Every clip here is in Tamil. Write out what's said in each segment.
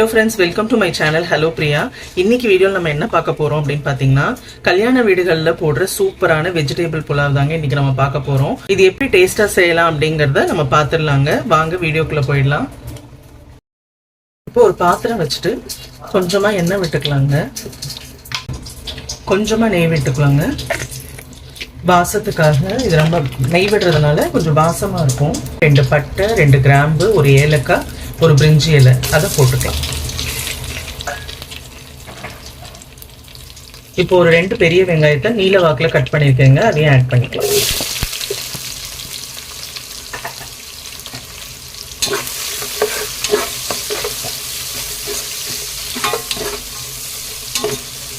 Hello friends welcome to my channel hello Priya இன்னைக்கு வீடியோவில் நம்ம என்ன பார்க்க போறோம் அப்படின்னு பார்த்தீங்கன்னா கல்யாண வீடுகளில் போடுற சூப்பரான வெஜிடேபிள் புலாவ் தாங்க இன்னைக்கு நம்ம பார்க்க போறோம். இது எப்படி டேஸ்டா செய்யலாம் அப்படிங்கறத நம்ம பார்த்துடலாங்க. வாங்க வீடியோக்குள்ள போயிடலாம். இப்போ ஒரு பாத்திரம் வச்சுட்டு கொஞ்சமா எண்ணெய் விட்டுக்கலாங்க. கொஞ்சமா நெய் விட்டுக்கலாங்க. வாசத்துக்காக இது ரொம்ப நெய் விடுறதுனால கொஞ்சம் வாசமா இருக்கும். ரெண்டு பட்டை ரெண்டு கிராம்பு ஒரு ஏலக்காய் ஒரு பிரிஞ்சி இலை அதை போட்டுக்கலாம். இப்போ ஒரு ரெண்டு பெரிய வெங்காயத்தை நீல வாக்கில் கட் பண்ணியிருக்கேங்க அதையும் ஆட் பண்ணிக்கலாம்.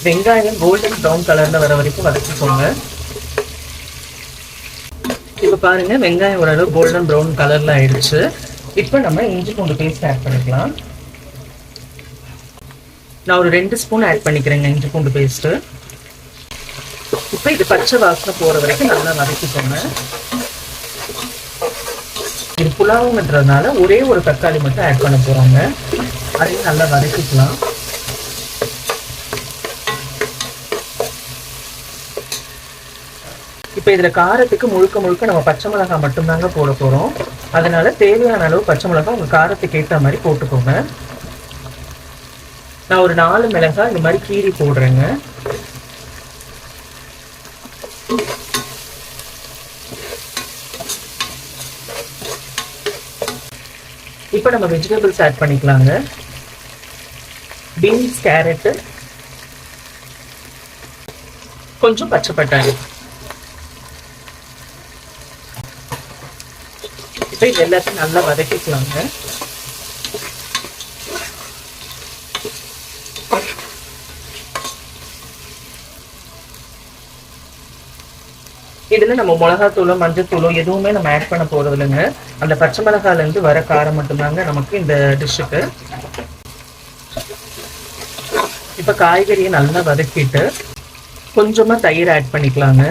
வெங்காயம் கோல்டன் ப்ரௌன் கலர்ல வர வரைக்கும் வதக்கிக்கோங்க. இப்போ பாருங்க வெங்காயம் ஓரளவு கோல்டன் ப்ரௌன் கலர்ல ஆயிடுச்சு. இப்போ நம்ம இஞ்சி பூண்டு பேஸ்ட் ஆட் பண்ணிக்கலாம். நான் ஒரு ரெண்டு ஸ்பூன் ஆட் பண்ணிக்கிறேங்க இஞ்சி பூண்டு பேஸ்ட் இப்போ இது பச்சை வாசனை போற வரைக்கும் நல்லா வதக்கிக்கோங்க. இது புலாவுன்றதுனால ஒரே ஒரு தக்காளி மட்டும் ஆட் பண்ண போகிறாங்க அதையும் நல்லா வதக்கிக்கலாம். இப்போ இதில் காரத்துக்கு முழுக்க முழுக்க நம்ம பச்சை மிளகாய் மட்டும்தாங்க போட போகிறோம் அதனால தேவையான அளவு பச்சை மிளகாய் உங்கள் காரத்துக்கு ஏற்ற மாதிரி போட்டுக்கோங்க. நான் ஒரு நாலு மிளகாய் இந்த மாதிரி கீரி போடுறேங்க. இப்போ நம்ம வெஜிடபிள்ஸ் ஆட் பண்ணிக்கலாங்க. பீன்ஸ் கேரட்டு கொஞ்சம் பச்சை பட்டாணி. போட்டு இது எல்லாத்தையும் நல்லா வதக்கிக்கலாங்க. இதுல நம்ம மிளகாத்தூளோ மஞ்சத்தூளோ எதுவுமே நம்ம ஆட் பண்ண போகிறது இல்லைங்க அந்த பச்சை மிளகாலேருந்து வர காரம் மட்டும்தாங்க நமக்கு இந்த டிஷ்ஷுக்கு இப்ப காய்கறியை நல்லா வதக்கிட்டு கொஞ்சமா தயிர் ஆட் பண்ணிக்கலாங்க.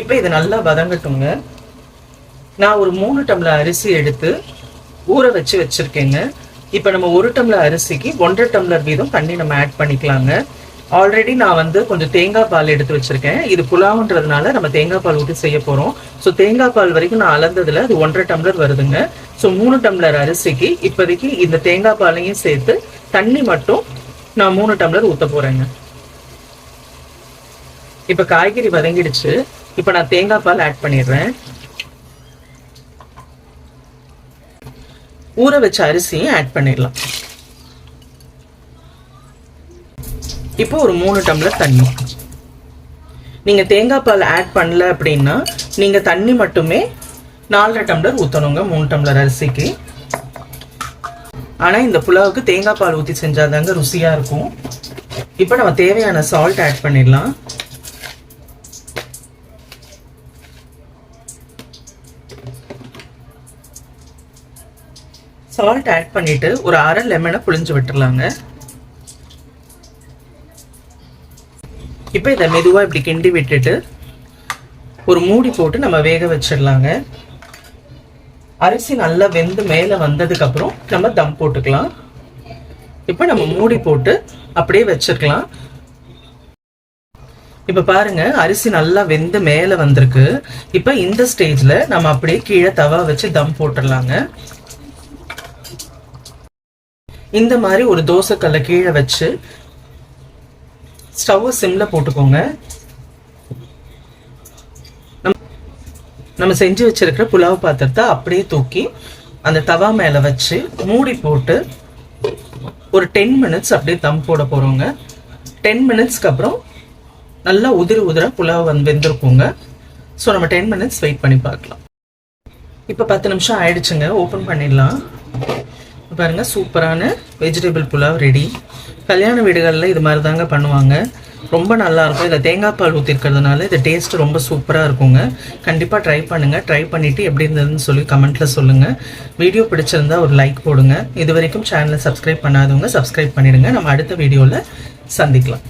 இப்போ இது நல்லா வதங்கட்டுங்க. நான் ஒரு மூணு டம்ளர் அரிசி எடுத்து ஊற வச்சு வச்சுருக்கேங்க. இப்போ நம்ம ஒரு டம்ளர் அரிசிக்கு ஒன்றரை டம்ளர் வீதம் தண்ணி நம்ம ஆட் பண்ணிக்கலாங்க. ஆல்ரெடி நான் வந்து கொஞ்சம் தேங்காய் பால் எடுத்து வச்சுருக்கேன். இது புலாவுன்றதுனால நம்ம தேங்காய் பால் ஊற்றி செய்ய போகிறோம் ஸோ தேங்காய் பால் வரைக்கும் நான் அளந்ததில் அது ஒன்றரை டம்ளர் வருதுங்க. ஸோ மூணு டம்ளர் அரிசிக்கு இப்போதைக்கு இந்த தேங்காய் பாலையும் சேர்த்து தண்ணி மட்டும் நான் மூணு டம்ளர் ஊற்ற போகிறேங்க இப்போ காய்கறி வதங்கிடுச்சு. இப்போ நான் தேங்காய் பால் ஆட் பண்ணிடுறேன். ஊற வச்ச அரிசியும் ஆட் பண்ணிடலாம். இப்போ ஒரு மூணு டம்ளர் தண்ணி. நீங்கள் தேங்காய் பால் ஆட் பண்ணல அப்படின்னா நீங்கள் தண்ணி மட்டுமே நாலரை டம்ளர் ஊற்றணுங்க மூணு டம்ளர் அரிசிக்கு. ஆனால் இந்த புலாவுக்கு தேங்காய் பால் ஊற்றி செஞ்சாதாங்க ருசியாக இருக்கும். இப்போ நம்ம தேவையான சால்ட் ஆட் பண்ணிடலாம். சால்ட் ஆட் பண்ணிட்டு ஒரு அரை லெமனை புளிஞ்சு விட்டுறலாங்க. இப்போ இதை மெதுவாக இப்படி கிண்டி விட்டுட்டு ஒரு மூடி போட்டு நம்ம வேக வச்சிடலாங்க. அரிசி நல்லா வெந்து மேலே வந்ததுக்கப்புறம் நம்ம தம் போட்டுக்கலாம். இப்போ நம்ம மூடி போட்டு அப்படியே வச்சிருக்கலாம். இப்போ பாருங்க அரிசி நல்லா வெந்து மேலே வந்திருக்கு. இப்போ இந்த ஸ்டேஜில் நம்ம அப்படியே கீழே தவா வச்சு தம் போட்டுடலாங்க. இந்த மாதிரி ஒரு தோசைக்கல்லை கீழே வச்சு ஸ்டவ் சிம்ல போட்டுக்கோங்க. நம்ம செஞ்சு வச்சிருக்கிற புலாவ் பாத்திரத்தை அப்படியே தூக்கி அந்த தவா மேலே வச்சு மூடி போட்டு ஒரு டென் மினிட்ஸ் அப்படியே தம் போட போகிறோங்க டென் மினிட்ஸ்க்கு அப்புறம் நல்லா உதிரி உதிர புலாவ் வந்து வெந்திருக்குங்க. ஸோ நம்ம டென் மினிட்ஸ் வெயிட் பண்ணி பார்க்கலாம். இப்போ பத்து நிமிஷம் ஆயிடுச்சுங்க. ஓப்பன் பண்ணிடலாம். பாருங்கள் சூப்பரான வெஜிடபிள் புலாவ் ரெடி கல்யாண வீடுகளில் இது மாதிரி தாங்க பண்ணுவாங்க. ரொம்ப நல்லாயிருக்கும் இதில் தேங்காய் பால் ஊற்றிருக்கிறதுனால இது டேஸ்ட் ரொம்ப சூப்பராக இருக்குங்க. கண்டிப்பாக ட்ரை பண்ணுங்கள் ட்ரை பண்ணிவிட்டு எப்படி இருந்ததுன்னு சொல்லி கமெண்ட்டில் சொல்லுங்கள் வீடியோ பிடிச்சிருந்தா ஒரு லைக் போடுங்க. இது வரைக்கும் சேனலை சப்ஸ்கிரைப் பண்ணாதவங்க சப்ஸ்கிரைப் பண்ணிவிடுங்க நம்ம அடுத்த வீடியோவில் சந்திக்கலாம்.